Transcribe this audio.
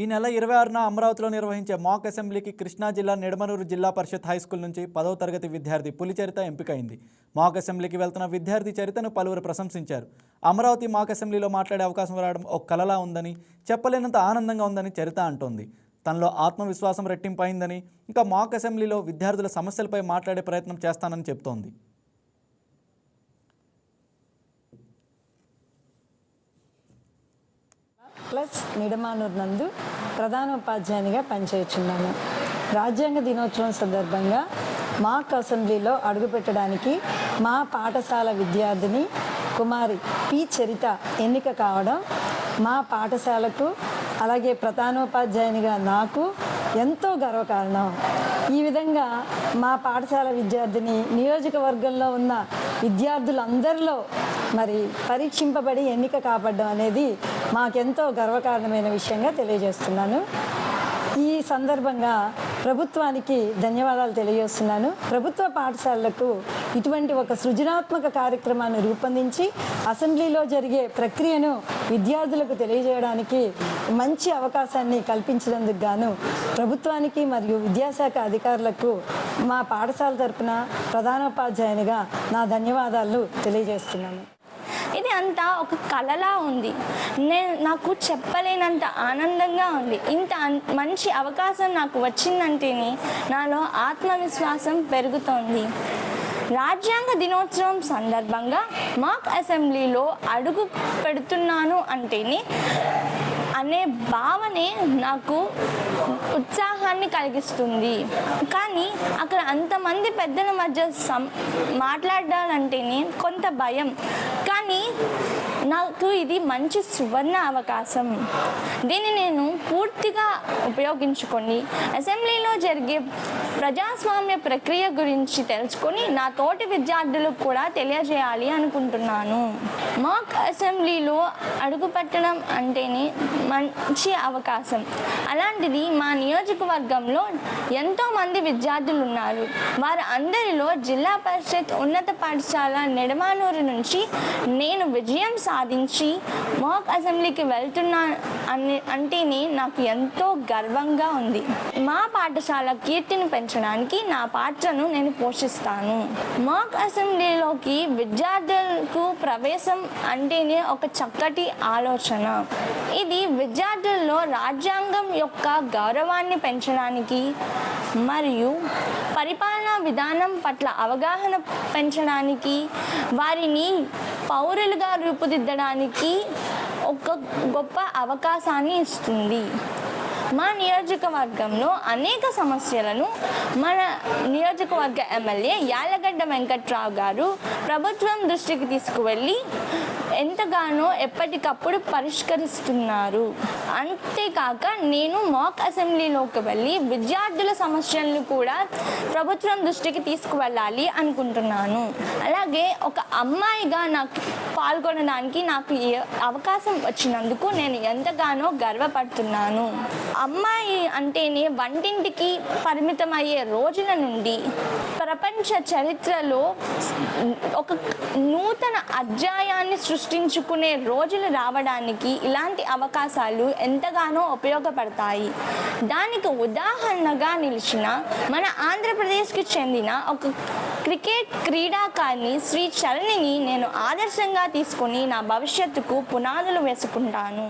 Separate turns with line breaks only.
ఈ నెల ఇరవై ఆరున అమరావతిలో నిర్వహించే మాక్ అసెంబ్లీకి కృష్ణా జిల్లా నిడమనూరు జిల్లా పరిషత్ హైస్కూల్ నుంచి పదవ తరగతి విద్యార్థి పులిచరిత ఎంపికైంది. మాక్ అసెంబ్లీకి వెళ్తున్న విద్యార్థి చరితను పలువురు ప్రశంసించారు. అమరావతి మాక్ అసెంబ్లీలో మాట్లాడే అవకాశం రావడం ఒక కలలా ఉందని చెప్పలేనంత ఆనందంగా ఉందని చరిత అంటోంది. తనలో ఆత్మవిశ్వాసం రెట్టింపైందని ఇంకా మాక్ అసెంబ్లీలో విద్యార్థుల సమస్యలపై మాట్లాడే ప్రయత్నం చేస్తానని చెప్తోంది.
ప్లస్ నిడమానూర్ నందు ప్రధానోపాధ్యాయునిగా పనిచేయుచున్నాను. రాజ్యాంగ దినోత్సవం సందర్భంగా మాక్ అసెంబ్లీలో అడుగుపెట్టడానికి మా పాఠశాల విద్యార్థిని కుమారి పి. చరిత ఎన్నిక కావడం మా పాఠశాలకు అలాగే ప్రధానోపాధ్యాయునిగా నాకు ఎంతో గర్వకారణం. ఈ విధంగా మా పాఠశాల విద్యార్థిని నియోజకవర్గంలో ఉన్న విద్యార్థులందరిలో మరి పరీక్షింపబడి ఎన్నిక కాపాడడం అనేది మాకెంతో గర్వకారణమైన విషయంగా తెలియజేస్తున్నాను. ఈ సందర్భంగా ప్రభుత్వానికి ధన్యవాదాలు తెలియజేస్తున్నాను. ప్రభుత్వ పాఠశాలలకు ఇటువంటి ఒక సృజనాత్మక కార్యక్రమాన్ని రూపొందించి అసెంబ్లీలో జరిగే ప్రక్రియను విద్యార్థులకు తెలియజేయడానికి మంచి అవకాశాన్ని కల్పించినందుకు గాను ప్రభుత్వానికి మరియు విద్యాశాఖ అధికారులకు మా పాఠశాల తరపున ప్రధానోపాధ్యాయునిగా నా ధన్యవాదాలు తెలియజేస్తున్నాను.
అంతా ఒక కళలా ఉంది. నేను నాకు చెప్పలేనంత ఆనందంగా ఉంది. ఇంత మంచి అవకాశం నాకు వచ్చిందంటేనే నాలో ఆత్మవిశ్వాసం పెరుగుతోంది. రాజ్యాంగ దినోత్సవం సందర్భంగా మాక్ అసెంబ్లీలో అడుగు పెడుతున్నాను అంటేనే అనే భావనే నాకు ఉత్సాహాన్ని కలిగిస్తుంది. కానీ అక్కడ అంతమంది పెద్దల మధ్య సం మాట్లాడాలంటేనే కొంత భయం. కానీ నాకు ఇది మంచి సువర్ణ అవకాశం. దీన్ని నేను పూర్తిగా ఉపయోగించుకొని అసెంబ్లీలో జరిగే ప్రజాస్వామ్య ప్రక్రియ గురించి తెలుసుకొని నా తోటి విద్యార్థులకు కూడా తెలియజేయాలి అనుకుంటున్నాను. మాక్ అసెంబ్లీలో అడుగుపెట్టడం అంటేనే మంచి అవకాశం. అలాంటిది మా నియోజకవర్గంలో ఎంతోమంది విద్యార్థులు ఉన్నారు. వారు అందరిలో జిల్లా పరిషత్ ఉన్నత పాఠశాల నెడమానూరు నుంచి నేను విజయం సాధించి మాక్ అసెంబ్లీకి వెళ్తున్నా అని అంటేనే నాకు ఎంతో గర్వంగా ఉంది. మా పాఠశాల కీర్తిని పెంచడానికి నా పాత్రను నేను పోషిస్తాను. మాక్ అసెంబ్లీలోకి విద్యార్థులకు ప్రవేశం అంటేనే ఒక చక్కటి ఆలోచన. ఇది విద్యార్థుల్లో రాజ్యాంగం యొక్క గౌరవాన్ని పెంచడానికి మరియు పరిపాలనా విధానం పట్ల అవగాహన పెంచడానికి వారిని పౌరులుగా రూపుదిద్దడానికి ఒక గొప్ప అవకాశాన్ని ఇస్తుంది. మా నియోజకవర్గంలో అనేక సమస్యలను మన నియోజకవర్గ ఎమ్మెల్యే యాలగడ్డ వెంకట్రావు గారు ప్రభుత్వం దృష్టికి తీసుకువెళ్ళి ఎంతగానో ఎప్పటికప్పుడు పరిష్కరిస్తున్నారు. అంతేకాక నేను మాక్ అసెంబ్లీలోకి వెళ్ళి విద్యార్థుల సమస్యలను కూడా ప్రభుత్వం దృష్టికి తీసుకువెళ్ళాలి అనుకుంటున్నాను. అలాగే ఒక అమ్మాయిగా నాకు పాల్గొనడానికి నాకు అవకాశం వచ్చినందుకు నేను ఎంతగానో గర్వపడుతున్నాను. అమ్మాయి అంటేనే వంటింటికి పరిమితమయ్యే రోజుల నుండి ప్రపంచ చరిత్రలో ఒక నూతన అధ్యాయాన్ని సృష్టించుకునే రోజులు రావడానికి ఇలాంటి అవకాశాలు ఎంతగానో ఉపయోగపడతాయి. దానికి ఉదాహరణగా నిలిచిన మన ఆంధ్రప్రదేశ్కి చెందిన ఒక క్రికెట్ క్రీడాకారిణి శ్రీ చరణిని నేను ఆదర్శంగా తీసుకుని నా భవిష్యత్తుకు పునాదులు వేసుకుంటాను.